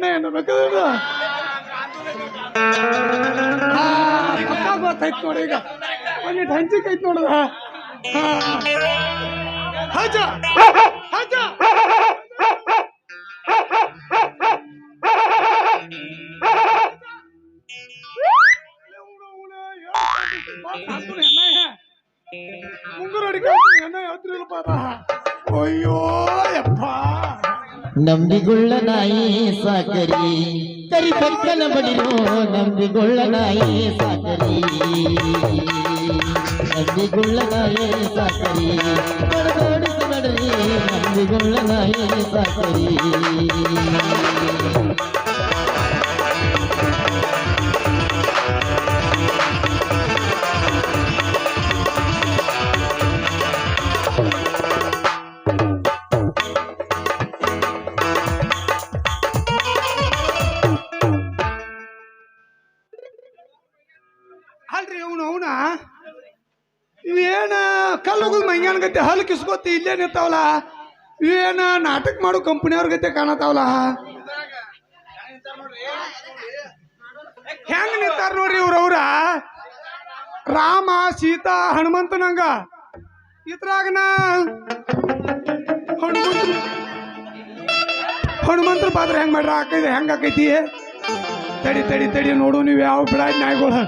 ಕಾಂತುನ ಹೇಳ್ಬೇಕು ಇದು? ಆ, ಪಕ್ಕ ಗೊತ್ತಾಯ್ತು ನೋಡಿ ಈಗ ಒಂದಿಟ್ಟು ಹಂಚಿಕೆ ಐತ್ ನೋಡದ ಹಜ ಹಜ ನಂಬಿಗುಳ್ಳ ನಾಯಿ ಸಾಕರಿ ಕರಿ ಪಕ್ಕನ ಬಡಿರೋ ನಂಬಿಗುಳ್ಳ ನಾಯಿ ಸಾಕರಿ ನಂಬಿಗುಳ್ಳ ನಾಯಿ ಸಾಕರಿ ಬಡದೋಡಿಸ ನಂಬಿಗುಳ್ಳ ನಾಯಿ ಸಾಕರಿ ಕಲ್ಲುಗಲ್ ಮಂಗ್ಯಾನ ಗತೆ ಹಲ್ಲು ಕಿಸ್ಕೋತಿ ಇಲ್ಲೇ ನಿಂತಾವಲ್ಲ ಏನ ನಾಟಕ ಮಾಡೋ ಕಂಪನಿಯವ್ರ ಗತೆ ಕಾಣತಾವಲ್ಲ ಹೆಂಗ್ ನಿಂತಾರ ನೋಡ್ರಿ ಇವ್ರವ್ರ ರಾಮ, ಸೀತಾ ಹನುಮಂತನಂಗ ಇದ್ರಾಗನ ಹನುಮಂತ ಹನುಮಂತರ ಪಾತ್ರ ಹೆಂಗ್ ಮಾಡ್ರ? ಹಾಕೈತಿ ಹೆಂಗ್ ಆಕೈತಿ? ತಡಿ ತಡಿ ತಡಿ ನೋಡು ನೀವು ಯಾವ ಬಿಡ ನಾಯಿಗಳು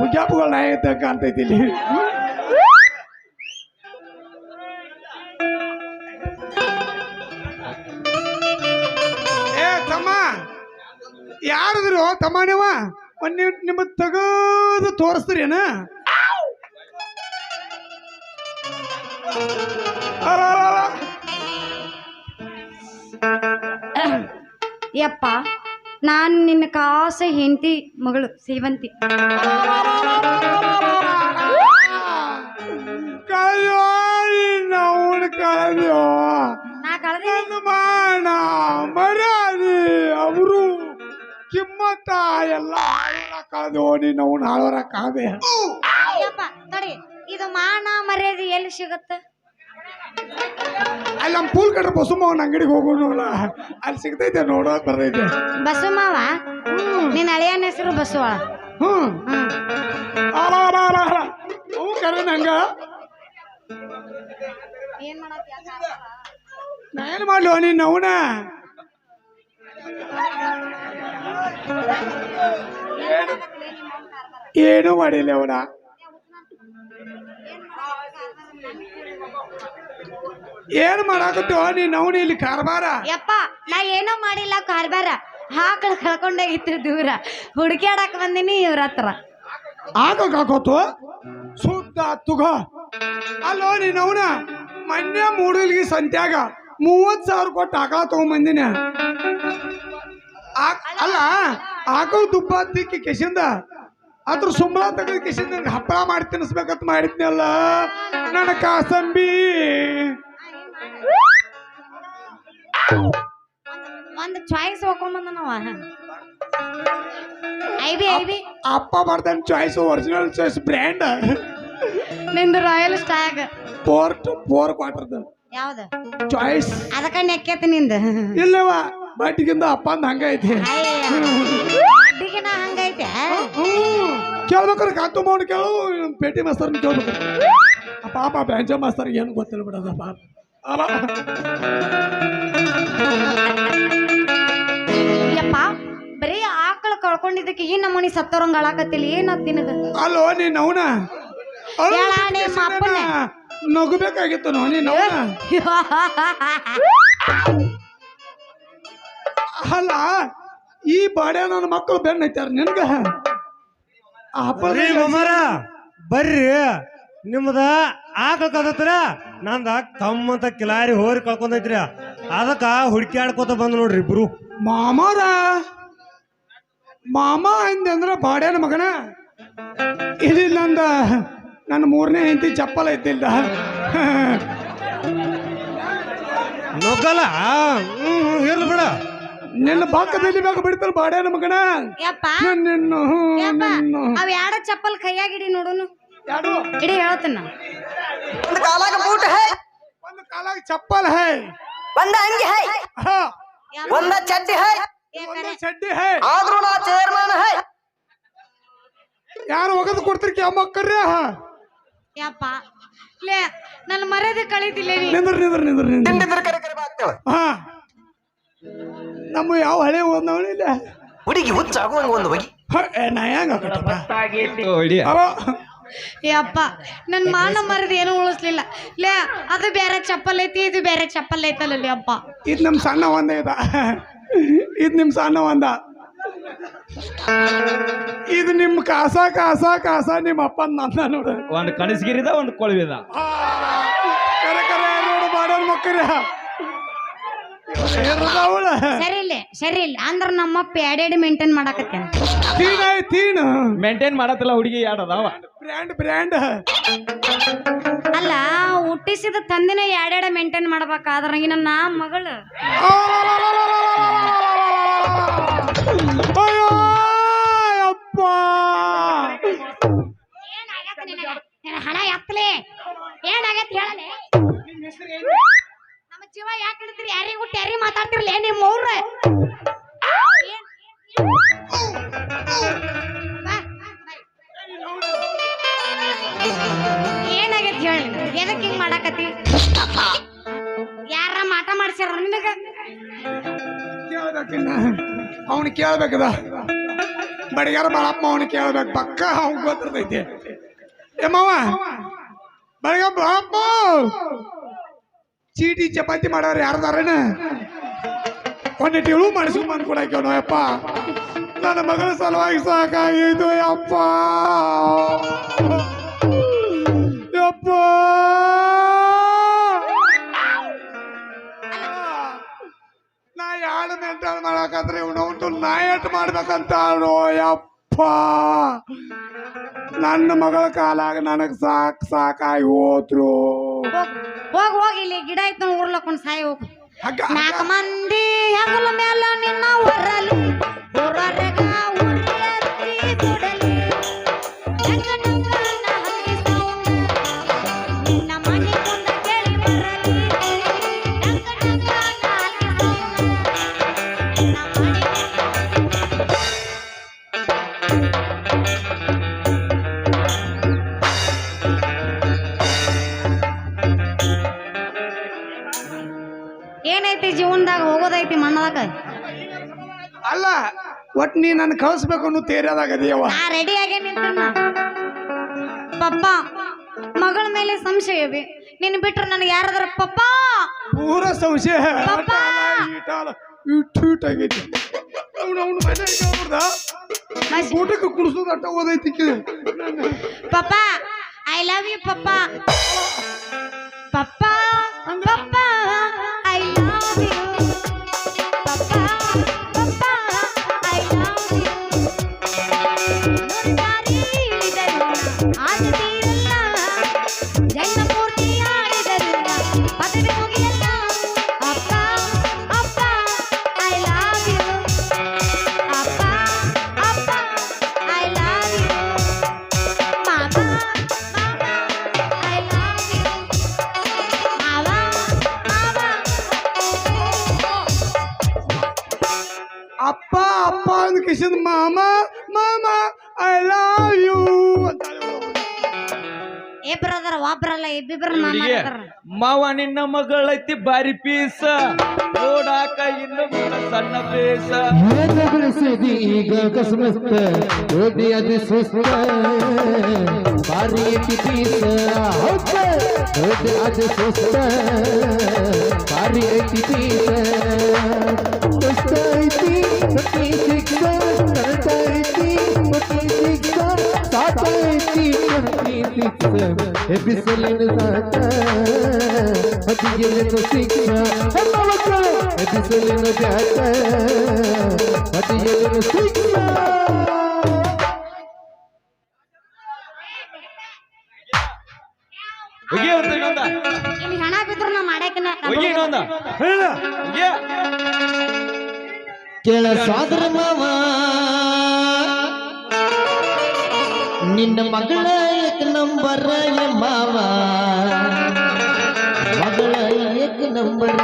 ಮುಜ್ಜಾಪುಗಳ ನಾಯಿ ಕಾಣ್ತೈತಿ ಇಲ್ಲಿ. ಯಾರದ್ರು ತಮ್ಮ ನೀವ ಒಂದ್ ನಿಮ್ ತೆಗೆದು ತೋರಿಸ್ತೀರಿ ಏನ ಯಪ್ಪ ನಾನು ನಿನ್ನ ಕಾಸ ಹೆಂಡತಿ ಮಗಳು ಸೇವಂತಿ. ಕಳೆಯೋ ನಾವು ಕಳೆಯೋ ಕಿಮ್ಮತ್ತ ಎಲ್ಲ ಕಳೆದೋ ನೀನು ಅವನು ಹಾಳೋರ ಕಾದೆ. ಯಪ್ಪ ತಡಿ ಇದು ಮಾನ ಮರ್ಯಾದೆ ಎಲ್ಲಿ ಸಿಗುತ್ತೆ? ಅಲ್ಲಿ ನಮ್ಮ ಪೂಲ್ ಕಡೆ ಬಸುಮಾವನ ಅಂಗಡಿಗೆ ಹೋಗೋಣ ಅಲ್ಲಿ ಸಿಗ್ತೈತೆ ನೋಡೋ ಬರ್ತೈತೆ. ಬಸು ಮಾವ ನಿನ್ನ ಅಳಿಯನ ಹೆಸರು ಬಸವ. ಹ್ಞೂ. ಅವು ಕರೆ ನಂಗ. ಏನ್ ಮಾಡತ್ತಿ ನಾ ಏನು ಮಾಡ್ಲೋ ನೀನು ಅವನ? ಏನು ಮಾಡಿಲ್ಲ ಅವನ? ಏನು ಮಾಡಾಕತ್ತೋ ನೀನು ಅವನು ಇಲ್ಲಿ ಕಾರ್ಬಾರ? ಯಪ್ಪ ನಾ ಏನೋ ಮಾಡಿಲ್ಲ ಕಾರ್ಬಾರ. ಹಾಕಳು ಕಳ್ಕೊಂಡೋಗಿತ್ತು ದೂರ. ಹುಡುಕ್ಯಾಡಕ್ ಬಂದಿನಿ ಇವ್ರ ಹತ್ರ. ಹಾಕೋತು? ಶುದ್ಧ ತುಗ. ಅಲ್ಲೋ ನೀನು ಅವನ? ಮೊನ್ನೆ ಮೂಡಲ್ಗಿ ಸಂತ್ಯಾಗ ಮೂವತ್ ಸಾವಿರ ಕೊಟ್ಟು ಆಕಳ ತಗೊಂಬಂದಿನ. ಅಲ್ಲ ಆಕಳ ತುಪ್ಪ ತಿಕ್ಕಿ ಕೆಸಿಂದ ಅದ್ರ ಸುಂಬಳ ತೆಗೆದು ಕೆಸಿಂದ ಹಪ್ಪಳ ಮಾಡಿ ತಿನ್ನಿಸ್ಬೇಕಂತ ಮಾಡಿದ್ನಲ್ಲ. ನನ್ನ ಕಾಸಂಬಿ. ಒಂದ್ ಚಾಯ್ಸ್ ಹೋಗ್ಕೊಂಬಂದ ನಾವ ಐಬಿ ಐಬಿ ಅಪ್ಪ ಬರ್ತಾನ ಚಾಯ್ಸ್ ಒರಿಜಿನಲ್ ಚಾಯ್ಸ್ ಬ್ರ್ಯಾಂಡ್ ನಿಂದು ರಾಯಲ್ ಸ್ಟಾಗ್ ಪೋರ್ಟ್ ಫೋರ್ ಕ್ವಾರ್ಟರ್ದ ಯಾವ್ದ? ಚಾಯ್ಸ್ ಅದಕ್ಕ ನೆಕ್ಕೇತಿ ನಿಂದ? ಇಲ್ಲವ ಬಾಟಿಗಿಂದ ಅಪ್ಪ ಅಂದ ಹಂಗೈತಿ ಅಡ್ಡಿಗೆನ ಹಂಗೈತೆ? ಹ್ಮ್. ಕೇಳ್ಬೇಕಾರೆ ಕಾಂತು ಮಾಡಿ ಕೇಳು ಪೇಟಿ ಮಾಸ್ತರ್ನ ಕೇಳ್ಬೇಕು ಪಾಪ ಬ್ಯಾಂಜ ಮಾಸ್ತರ್ ಏನು ಗೊತ್ತಿಲ್ಲ ಬಿಡದ ಪಾಪ. ಯಪ್ಪ ಬರೀ ಆಕಳ ಕಳ್ಕೊಂಡಿದ್ದಕ್ಕೆ ಈ ನಮ್ಮನಿ ಸತ್ತೋರಂಗ ಅಳಾಕತ್ತಿಲ್ಲ ಏನು ನಿನಗ? ಅಲ್ಲೋ ನೀನ್ ಅವನ? ನಿಮ್ಮ ಅಪ್ಪನ. ನಗಬೇಕಾಗಿತ್ತು ನೋ ನಾವು ಅಲ್ಲ ಈ ಬಾಡ್ಯ ನನ್ನ ಮಕ್ಕಳು ಬೆನ್ನೈತಾರ ನಿನ್ಗ? ಬರ್ರಿ ನಿಮ್ದ ಆಕಳ ಕದತ್ರ ನಂದ ತಮ್ಮಂತ ಕಿಲಾರಿ ಹೋರಿ ಕಳ್ಕೊಂಡೈತ್ರಿ ಅದಕ್ಕ ಹುಡ್ಕ್ಯಾಡ್ಕೋತ ಬಂದ್ ನೋಡ್ರಿ ಇಬ್ರು. ಮಾಮಾರ? ಮಾಮ ಅಂದೆ ಅಂದ್ರೆ ಬಾಡ್ಯಾನ ಮಗನ? ಇಲ್ಲಿ ನಂದ ನನ್ನ ಮೂರನೇ ಹೆಂಡತಿ ಚಪ್ಪಲ ಇದ್ದಿಲ್ಲ ಇಲ್ಲ ಹ್ಮ್ ಇರ್ಲಿ ಬಿಡ. ನಿನ್ನ ಬಾಕದಲ್ಲಿ ಮ್ಯಾಗ ಬಿಡ್ತಾರ ಬಾಡ್ಯಾನ ನಮಗಣ ಯಪ್ಪ. ನಿನ್ನ ಯಪ್ಪ. ನಿನ್ನ ಅವ್ ಯಾಡ ಚಪ್ಪಲ್ ಕೈಯಾಗ ಇಡಿ ನೋಡುನು. ಹೇಳ್ತಾನ ಇಡಿ ಹೇಳ್ತೀನಿ ಒಂದು ಕಾಲಾಗ ಬೂಟ್ ಹೈ. ಒಂದು ಕಾಲಾಗ ಚಪ್ಪಲ್ ಹೈ. ಒಂದ ಅಂಗಿ ಹೈ. ಹಾ. ಒಂದ ಚಡ್ಡಿ ಹೈ. ಒಂದು ಚಡ್ಡಿ ಹೈ. ಆದ್ರೂ ನಾ ಚೇರ್ಮನ್ ಹೈ. ಯಾರು ಒಗದು ಕೊಡ್ತೀರಿ ಕ್ಯಾ ಮಕ್ಕರ್ರಿ ಯಪ್ಪ ಲೇ ನನ್ನ ಮರ್ಯಾದೆ ಕಳೀತಿಲ್ಲ ನೀ. ನಿಂದ್ರ ನಿಂದ್ರ ನಿಂದ್ರ ನಿಂದ್ರ. ತಿಂಡಿದ್ರ ಕರೆ ಕರೆ ಬಾಗ್ತೇವ ಹಾ. ನಮ್ಮ ಯಾವ ಹಳೆ ಓದ್ನವಳಿಲ್ಲ ಹುಡುಗಿ ಹುಚ್ಚ ಆಗುವಂಗ ಒಂದು ಹೋಗಿ. ನಾ ಹೆಂಗ ಯಪ್ಪ ನನ್ನ ಮಾನ ಮರದ ಏನು ಉಳಿಸ್ಲಿಲ್ಲ. ಲೇ ಅದು ಬೇರೆ ಚಪ್ಪಲ್ ಐತಿ ಇದು ಬೇರೆ ಚಪ್ಪಲ್ ಐತಲ್ಲ ಅಪ್ಪ. ಇದು ನಮ್ಮ ಸಣ್ಣ ಒಂದ ಇದ. ಇದು ನಿಮ್ಮ ಸಣ್ಣ ಒಂದ. ಇದು ನಿಮ್ಮ ಕಾಸ ಕಾಸ ಕಾಸ ನಿಮ್ಮ ಅಪ್ಪ ನನ್ನ ನೋಡು ಒಂದ್ ಕಣಸಗಿರಿದ ಒಂದ್ ಕೊಳವಿದ ಕರೆ ಕರೆ ನೋಡು ಮಾಡೋನ್ ಮಕ್ಕಳ ಅವಳ ಸರಿ ಇಲ್ಲ ಸರಿ ಇಲ್ಲ ಅಂದ್ರ ನಮ್ಮಪ್ಪ ಎಡೆಡ್ ಮೇಂಟೈನ್ ಮಾಡಾಕತ್ತೇನ ತೀನ ತೀನ ಮೇಂಟೈನ್ ಮಾಡತ್ತಿಲ್ಲ ಹುಡುಗಿ ಎರಡು ಅದಾವ ಬ್ರ್ಯಾಂಡ್ ಬ್ರ್ಯಾಂಡ್ ಅಲ್ಲ ಹುಟ್ಟಿಸಿದ ತಂದಿನ ಎಡೆಡ ಮೇಂಟೈನ್ ಮಾಡ್ಬೇಕಾದ್ರಂಗಿನ ನಾ ಮಗಳು Bye. ಅವನು ಕೇಳ್ಬೇಕದ? ಬಡಿಗಾರ ಬಾಳಪ್ಪ ಅವನು ಕೇಳ್ಬೇಕು. ಪಕ್ಕ ಅವ್ನು ಗೊತ್ತಿರ್ತೈತಿ ಏ ಮಾವ ಬಡಿಗ ಬಾಳಪ್ಪ ಚೀಟಿ ಚಪಾತಿ ಮಾಡೋರು ಯಾರ್ದಾರೇನ? ಒಂದು ಟಿಳು ಮಾಡಿಸ್ಕೊಂಡ್ ಬಂದು ಕೊಡಕ್ಕೆ ಯಪ್ಪ ನನ್ನ ಮಗಳ ಸಲುವಾಗಿ ಸಾಕಾಗಿದ್ದು ಯಪ್ಪ ಯಪ್ಪ ಎರಡು ಮೆಂಟಲ್ ಮಾಡಕಂದ್ರೆ ಇವನವಂತೂ ನಾ ಎಟ್ ಮಾಡ್ಬೇಕಂತ ಯಪ್ಪ! ನನ್ನ ಮಗಳ ಕಾಲಾಗ ನನಗ್ ಸಾಕ್ ಸಾಕಾಗಿ ಹೋದ್ರು. ಹೋಗ್ ಹೋಗ್ ಇಲ್ಲಿ ಗಿಡ ಐತ್ ನೋಡ್ ಉರ್ಲಕ್ಕೊಂಡ್ ಸಾಯಿ ಹೋಗು. ನಾಲ್ಕು ಮಂದಿ ಹಗಲ ಮೇಲೆ ನಿನ್ನ ಹೊರಲಿ ಹೊರಗ ಒಟ್ ನೀ ನನ್ನ ಕಳಿಸ್ಬೇಕು ಅನ್ನೋ ತೇರ್ಯಾದಾಗದೀಯವ್ವ ನಾ ರೆಡಿ ಆಗಿ ನಿಂತಿನ ಪಪ್ಪ ಮಗಳ ಮೇಲೆ ಸಂಶಯವೇ ನಿನ್ ಬಿಟ್ರೆ ನನಗೆ ಯಾರಾದ್ರ ಪಪ್ಪ? ಪೂರ ಸಂಶಯ. ಪಪ್ಪ! ಈಟಾಲ ಇಟ್ಟು ಆಗೈತಿ ಅವ್ನು ಅವ್ನು ಮನೆ ಕೇಳ್ಬಿಡ್ದ ಮಸ್- ಊಟಕ್ಕೆ ಕುಡಿಸೋದು ಅಟ್ಟ ಓದೈತಿ ಪಪ್ಪ ಐ ಲವ್ ಯು ಪಪ್ಪ. ಪಪ್ಪ ಪಪ್ಪ ಇಬ್ಬಿಬ್ರ ಮಾಮ ಹುಡುಗಿ ಮಾವ ನಿನ್ನ ಮಗಳೈತಿ ಬಾರಿ ಪೀಸ. ನೋಡಾಕ ಇನ್ನು ಸಣ್ಣ ಪೀಸ ಬೆಳೆಸಿದಿ ಈಗ ಕಸಮಸ್ತ ಓದಿ ಅದು ಸುಸ್ತ ಬಾರಿ ಪೀಸ. ಓದಿ ಅದು ಸುಸ್ತ ಬಾರಿ ಐತಿ ಪೀಸ. ಸುಸ್ತ ಐತಿ ಹೆಮ್ಮವಕ್ಕ ಎಬ್ಬಿಸಲಿನ ಬ್ಯಾಟ ಅದಿಗೆಲೆನ ಸಿಕ್ಸ ಹೋಗಿ ಒಂದು ಇನ್ನೊಂದ. ಇಲ್ಲಿ ಹಣ ಬಿದ್ರು ನಾ ಕೇಳ ಸಾದ್ರ ಮಾವ. ನಿನ್ನ ಮಗಳ ಏಕ ನಂಬರ ಮಾವ. ಮಗಳ ಏಕ ನಂಬರ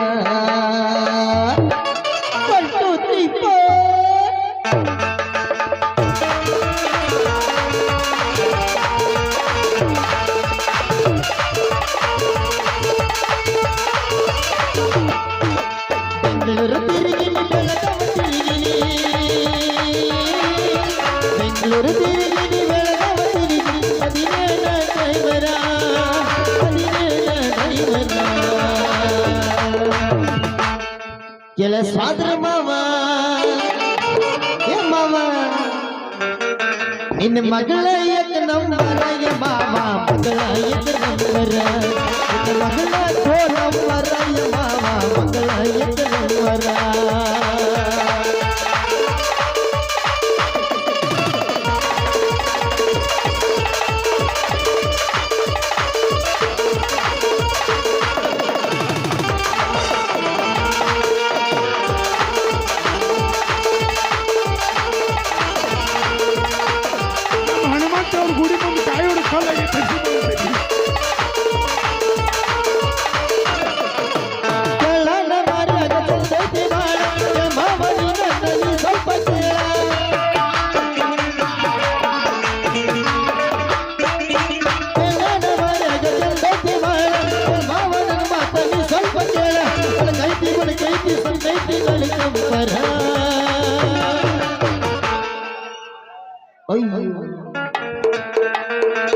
ನಿನ್ನ ಮಗಳ ಎಕ್ಕ ನಂಬರ ಎ ಮಾವ ಮಗಳ ಎಕ್ಕ ನಂಬರ ನಿನ್ನ ಮಗಳ ತೋ ನಂಬರ ಎ ಮಾವ ಮಗಳ ಎಕ್ಕ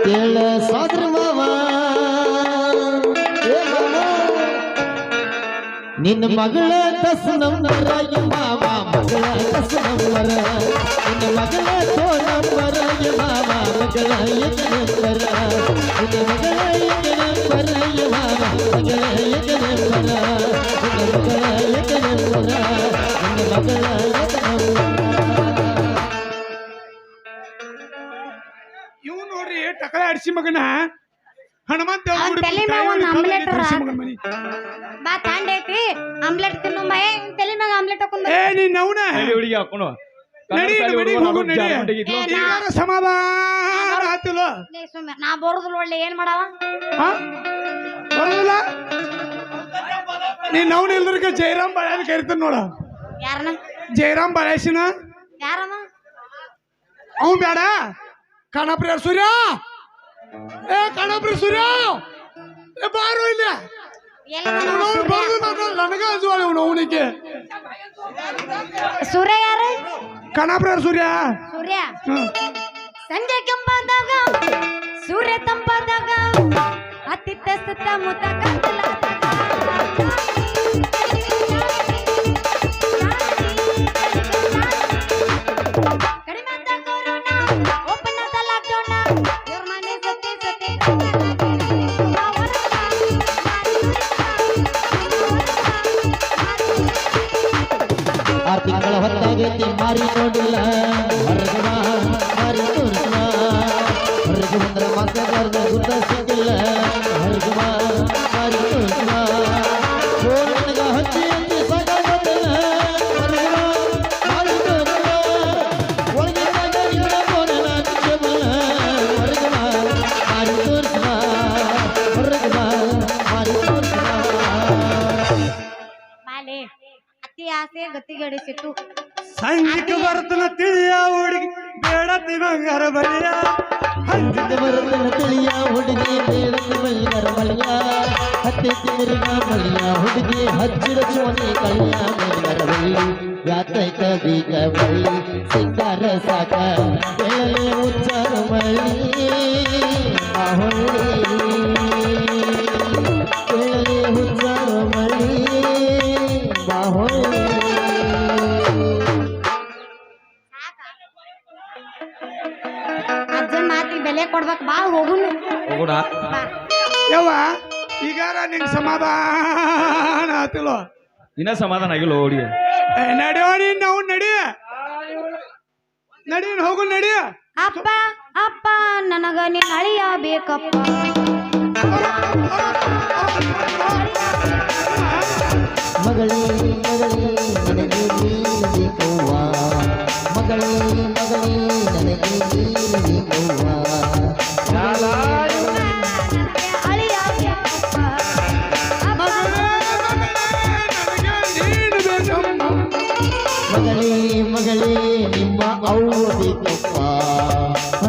ಕೇಳ ಸಾದ್ರ ಮಾವ ಏ ಮಾವ ನಿನ್ನ ಮಗಳ ದಸ ನಂಬರ ಎ ಮಾವ ಮಗಳ ದಸ ನಂಬರ ನಿನ್ನ ಮಗಳ ತೋ ನಂಬರ ಎ ಮಾವ ಮಗಳ ಎಕ ನಂಬರ ನಿನ್ನ ಮಗಳ ಎಕ ನಂಬರ ಎ ಮಾವ ಮಗಳ ಎಕ ನಂಬರ ನಿನ್ನ ಮಗಳ ಎಕ ನಂಬರ ನಿನ್ನ ಮಗಳ ನೋಡ್ರಿ ಟಕಳೆ ಅಡಿಸಿ ಮಗನ. ಹನುಮಂತ ಅವ್ರ ಅವ್ನ್ ಗುಡಿ ತಲೆ ಮ್ಯಾಗ್ ಒಂದ್ ಆಮ್ಲೆಟ್. ಮನಿ. ಬಾ ತಾಂಡ್ ಐತಿ. ಆಮ್ಲೆಟ್ ತಿನ್ನು ಬಾ ಏ ತಲೆ ಮ್ಯಾಗ ಆಮ್ಲೆಟ್ ಹಾಕೊಂಡ್ ಏ ನೀನ್ ಅವನ ನಡಿ ಹುಡುಗಿ ಹಾಕೊಂಡು ನಡಿ, ನಡಿ, ಹೋಗು, ನಡಿ. ಏ, ನಾ- ಈಗಾರ ಸಮಾಧಾನ ಆತಿಲ್ಲ ಸುಮ್ಮನೆ ನಾ ಬರೋದಿಲ್ಲ ಒಳ್ಳೆ ಏನ್ ಮಾಡವ? ಹಾ? ಬರೋದಿಲ್ಲ? ನೀನ್ ನವ್ನ ಇಲ್ದ್ರಕ ಜಯರಾಮ್ ಬಾಳ್ಯಾನ ಕರಿತಾನ ನೋಡ. ಯಾರನ? ಜಯರಾಮ್ ಬಾಳೇಶಿನ ಯಾರವ? ಅವ್ ಬೇಡ ಕಣಪ್ರಿಯ ಸೂರ್ಯ? ಏ ಕಣಪ್ರಿಯ ಸೂರ್ಯ? ಏ ಬಾರು ಇಲ್ಲ. ನನಗ ಅಜ್ವಾಳ ಇವನು ಅವನಿಗೆ. ಸೂರ್ಯ ಯಾರು? ಕಣಪ್ರಿಯ ಸೂರ್ಯ? ಸೂರ್ಯ. ಸಂಜೆ ಕೆಂಪಾದಾಗ ಸೂರ್ಯ ತಂಪಾದಾಗ ಅತ್ತಿತ್ತ ಸುತ್ತ ಮುತ್ತ ಗತಿಗಡಿಸಿತು ಸಂಜಿಕ ಬರ್ತನ ತಿಳಿಯ ಹುಡುಗಿ ಬೇಡತಿ ಬಂಗಾರ ಬಲಿಯ ಹಂಚಿದ ಬರುತ್ತನ ತಿಳಿಯ ಹುಡುಗಿ ಬೇಡತಿ ಬಲ್ಲಿಗರ ಬಳಿಯ ಹತ್ತೆ ಮಿರುಗ ಬಳಿಯ ಹುಡುಗಿ ಹಚ್ಚಿದ ಚೋನಿ ಕಳಿಯ ಮೇಲಿಗರ ಬಳ್ಳಿ. ಯಾತೈಕ ಬೀಗ ಬಳ್ಳಿ ಸಿಂಗಾರ ಸಾಕ ಉಚ್ಚಾರ ಇನ್ನ ಸಮಾಧಾನ ಆಗಿಲ್ಲ ಓಡಿ ಏ ನಡಿಯೋ ನೀನ್ ನಾವು ನಡಿ ನಡಿ ಹೋಗು ನಡಿ ಅಪ್ಪ ಅಪ್ಪ ನನಗ ನಿನ್ನ ಅಳಿಯ ಬೇಕಪ್ಪ ಮಗಳೇ